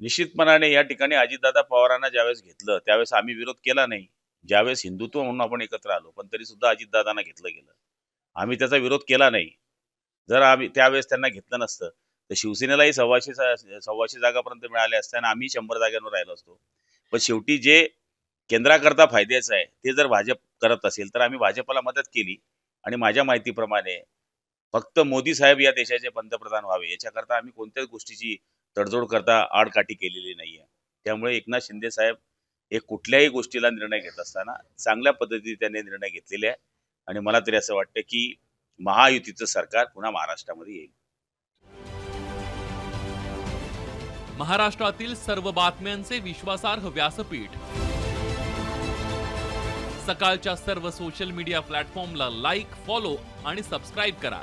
निश्चितपणाने या ठिकाणी अजितदादा पवारांना ज्यावेळेस घेतलं त्यावेळेस आम्ही विरोध केला नाही. ज्यावेळेस हिंदुत्व म्हणून आपण एकत्र आलो पण तरी सुद्धा अजितदादांना घेतलं गेलं. आम्ही त्याचा विरोध केला नाही. जर आम्ही त्यावेळेस त्यांना घेतलं नसतं तर शिवसेनेलाही सव्वाशे सव्वाशे जागापर्यंत मिळाल्या असत्या आणि आम्ही शंभर जागांवर राहिलो असतो. पण शेवटी जे केंद्राकरता फायद्याचं आहे ते जर भाजप करत असेल तर आम्ही भाजपला मदत केली. आणि माझ्या माहितीप्रमाणे फक्त मोदी साहेब या देशाचे पंतप्रधान व्हावे याच्याकरता आम्ही कोणत्याच गोष्टीची तडजोड करता आडकाठी केलेली नाहीये. त्यामुळे एकनाथ शिंदे साहेब हे कुठल्याही गोष्टीला निर्णय घेत असताना चांगल्या पद्धतीने त्यांनी निर्णय घेतलेले आहे. आणि मला तरी असं वाटतं की महायुतीचं सरकार पुन्हा महाराष्ट्रामध्ये येईल. महाराष्ट्रातील सर्व बातम्यांचे विश्वासार्ह व्यासपीठ. सकाळच्या सर्व सोशल मीडिया प्लॅटफॉर्मला लाईक फॉलो आणि सबस्क्राईब करा.